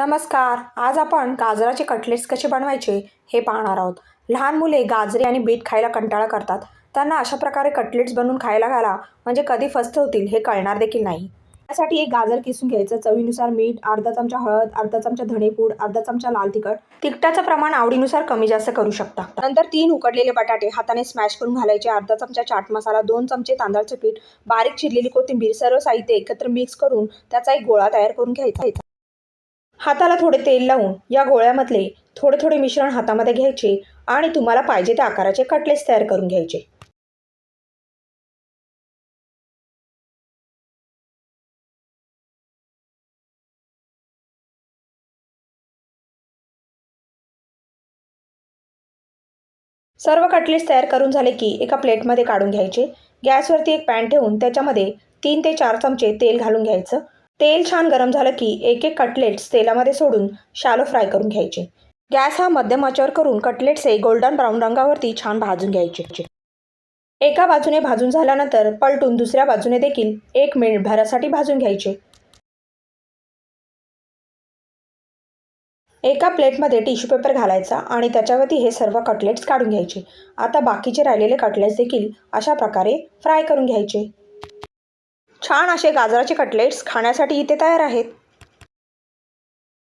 नमस्कार. आज आपण गाजराचे कटलेट्स कसे बनवायचे हे पाहणार आहोत. लहान मुले गाजरे आणि बीट खायला कंटाळा करतात. त्यांना अशा प्रकारे कटलेट्स बनवून खायला घाला म्हणजे कधी फस्त होतील हे कळणार देखील नाही. त्यासाठी एक गाजर किसून घ्यायचं. चवीनुसार मीठ अर्धा चमचा हळद अर्धा चमचा धणेपूड अर्धा चमचा लाल तिखट. तिखटाचं प्रमाण आवडीनुसार कमी जास्त करू शकता. नंतर तीन उकडलेले बटाटे हाताने स्मॅश करून घालायचे. अर्धा चमचा चाट मसाला दोन चमचे तांदळाचे पीठ बारीक चिरलेली कोथिंबीर सर्व साहित्य एकत्र मिक्स करून त्याचा एक गोळा तयार करून घ्यायचा. हाताला थोडे तेल लावून या गोळ्यामधले थोडे थोडे मिश्रण हातामध्ये घ्यायचे आणि तुम्हाला पाहिजे त्या आकाराचे कटलेट्स तयार करून घ्यायचे. सर्व कटलेट्स तयार करून झाले की एका प्लेटमध्ये काढून घ्यायचे. गॅसवरती एक पॅन ठेवून त्याच्यामध्ये तीन ते चार चमचे तेल घालून घ्यायचं. तेल छान गरम झालं की एक एक कटलेट्स तेलामध्ये सोडून शालो फ्राय करून घ्यायचे. गॅस हा मध्यम आचेवर करून कटलेट्स हे गोल्डन ब्राऊन रंगावरती छान भाजून घ्यायचे. एका बाजूने भाजून झाल्यानंतर पलटून दुसऱ्या बाजूने देखील एक मिनिटभरासाठी भाजून घ्यायचे. एका प्लेटमध्ये टिश्यू पेपर घालायचा आणि त्याच्यावरती हे सर्व कटलेट्स काढून घ्यायचे. आता बाकीचे राहिलेले कटलेट्स देखील अशा प्रकारे फ्राय करून घ्यायचे. छान असे गाजराचे कटलेट्स खाण्यासाठी इथे तयार आहेत.